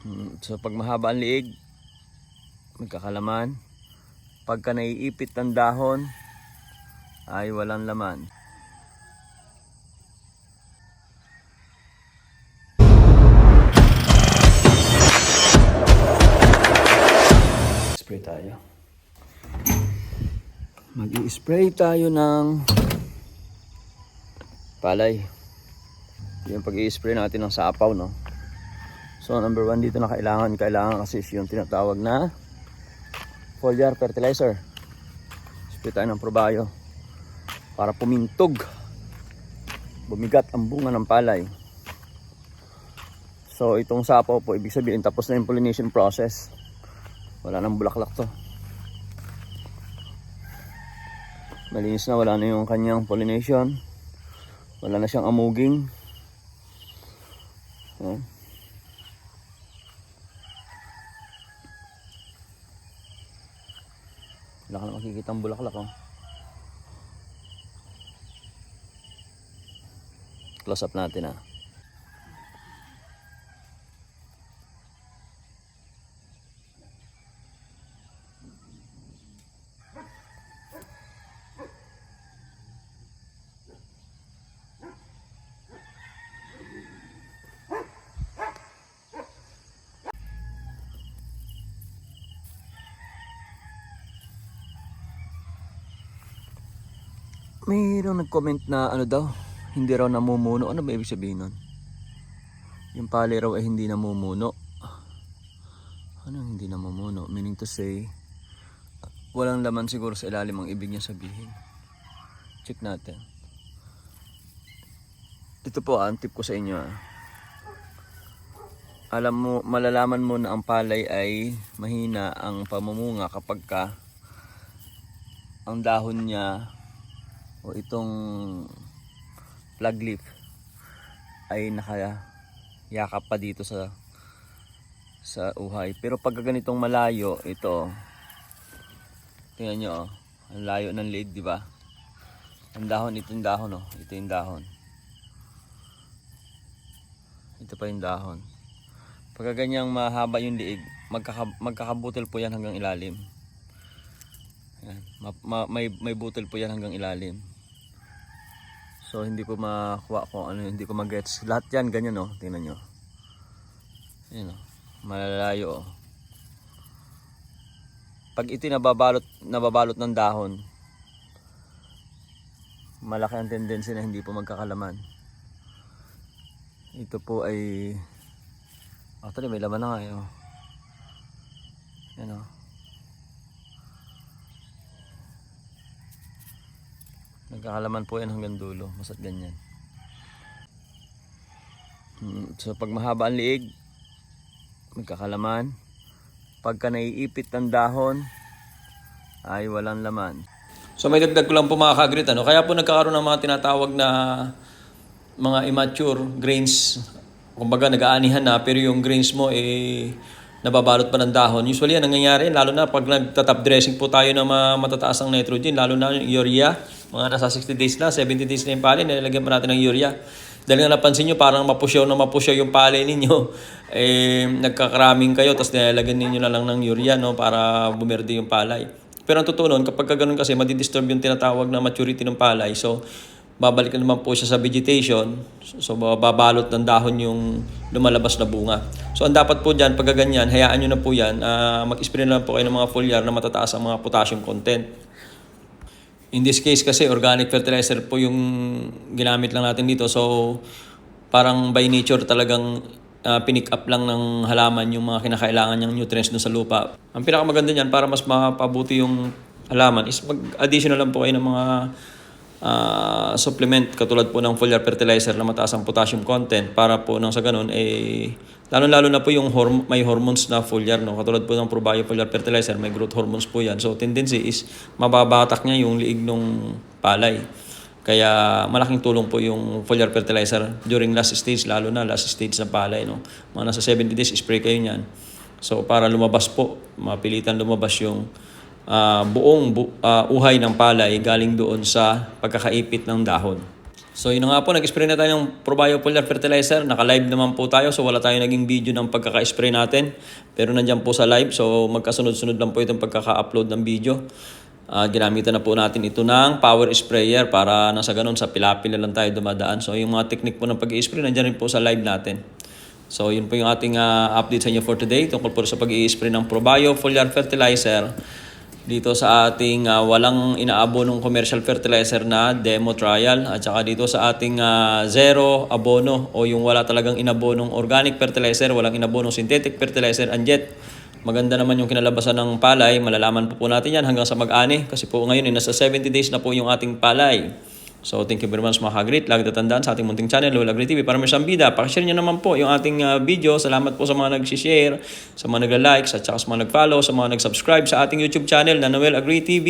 Mm, So pag mahaba ang liig, magkakalaman. Pagka naiipit ng dahon, ay walang laman. Spray tayo. Mag-i-spray tayo ng palay. Yung pag-i-spray natin ng sapaw, no? So number one dito na kailangan, kailangan kasi yung tinatawag na foliar fertilizer. Spray tayo ng probayo para pumintog. Bumigat ang bunga ng palay. So itong sapaw po, ibig sabihin tapos na yung pollination process. Wala nang bulaklak to. Malinis na, wala na yung kanyang pollination. Wala na siyang amuging. Ayan. Wala ka na makikita ang bulaklak oh. Close up natin ah. Mayroong nag-comment na ano daw, hindi raw namumuno. Ano ba ibig sabihin nun? Yung pali raw ay hindi namumuno. Ano hindi namumuno? Meaning to say, walang laman siguro sa ilalim ang ibig niya sabihin. Check natin. Ito po ah, ang tip ko sa inyo ah. Alam mo, malalaman mo na ang palay ay mahina ang pamumunga kapag ka ang dahon niya o itong flag leaf ay nakayakap pa dito sa sa uhay. Pero pag ganitong malayo, ito tingnan nyo oh, ang layo ng lead, di ba? Ang dahon, ito yung dahon oh, ito yung dahon. Ito pa yung dahon. Pagka ganyang mahaba yung liig, magkaka, magkakabutil po yan hanggang ilalim. Yan. Ma- ma- may, may butil po yan hanggang ilalim. So hindi ko makuha kung ano, hindi ko magets. Lahat yan ganyan oh, tingnan nyo. Ayan oh, malalayo oh. Pag ito nababalot, nababalot ng dahon, malaki ang tendency na hindi po magkakalaman. Ito po ay Actually may laman na nga eh, oh. Yan oh. Nagkakalaman po yan hanggang dulo. Masat ganyan. Hmm, So pag mahaba ang liig, magkakalaman. Pagka naiipit ng dahon, ay walang laman. So may dagdag ko lang po mga kagrit. Ano? Kaya po nagkakaroon ng mga tinatawag na mga immature grains. Kumbaga nag-aanihan na pero yung grains mo eh nababalot pa ng dahon. Usually yan nangyayari lalo na pag nagtatap dressing po tayo ng mga matataas ang nitrogen lalo na yung urea. Mga nasa 60 days na, 70 days na yung pali, nilalagyan pa natin ng urea. Dahil nga napansin nyo, parang mapusyaw na mapusyaw yung pali ninyo. Eh, nagkakaraming kayo, tapos nilalagyan ninyo na lang ng urea no, para bumerde yung palay. Pero ang totoo nun, kapag ka ganun kasi, madidisturb yung tinatawag na maturity ng palay. So, babalik na naman po siya sa vegetation. So, babalot ng dahon yung lumalabas na bunga. So, ang dapat po dyan, pag ganyan, hayaan nyo na po yan, ah, mag-spray na lang po kayo ng mga foliar na matataas ang mga potassium content. In this case kasi organic fertilizer po yung ginamit lang natin dito. So parang by nature talagang uh, pinick up lang ng halaman yung mga kinakailangan niyang nutrients dun sa lupa. Ang pinakamaganda niyan para mas mapabuti yung halaman is mag-additional lang po kayo ng mga ah, supplement katulad po ng foliar fertilizer na mataas ang potassium content para po nang sa ganun eh lalo-lalo na po yung horm- may hormones na foliar no? Katulad po ng probio foliar fertilizer may growth hormones po yan. So tendency is mababatak niya yung liig ng palay. Kaya malaking tulong po yung foliar fertilizer during last stage lalo na last stage ng palay no? Mga nasa 70 days spray kayo niyan. So para lumabas po mapilitan lumabas yung ah, buong bu- ah, uhay ng palay galing doon sa pagkakaipit ng dahon So yun nga po, nag-spray na tayo ng Probio Foliar Fertilizer. Naka-live naman po tayo so wala tayo naging video ng pagkaka-spray natin. Pero nandyan po sa live so magkasunod-sunod lang po itong pagkaka-upload ng video. Ah, ginamitan na po natin ito ng power sprayer para nasa ganun sa pilapil na lang tayo dumadaan. So yung mga technique po ng pag-i-spray nandyan rin po sa live natin. So yun po yung ating ah, update sa inyo for today tungkol po sa pag-i-spray ng Probio Foliar Fertilizer dito sa ating ah, walang inaabonong commercial fertilizer na demo trial at saka dito sa ating ah, zero abono o yung wala talagang inabonong organic fertilizer, walang inabonong synthetic fertilizer and yet maganda naman yung kinalabasan ng palay, malalaman po po natin yan hanggang sa mag-ani kasi po ngayon eh, nasa 70 days na po yung ating palay. So thank you very much mga kagrit. Lagi tatandaan sa ating munting channel, Lola Agri TV. Para may siyang bida, pakishare nyo naman po yung ating ah, video. Salamat po sa mga nag-share, sa mga nagla-likes, at saka sa mga nag-follow, sa mga nag-subscribe sa ating YouTube channel na Noel Agri TV.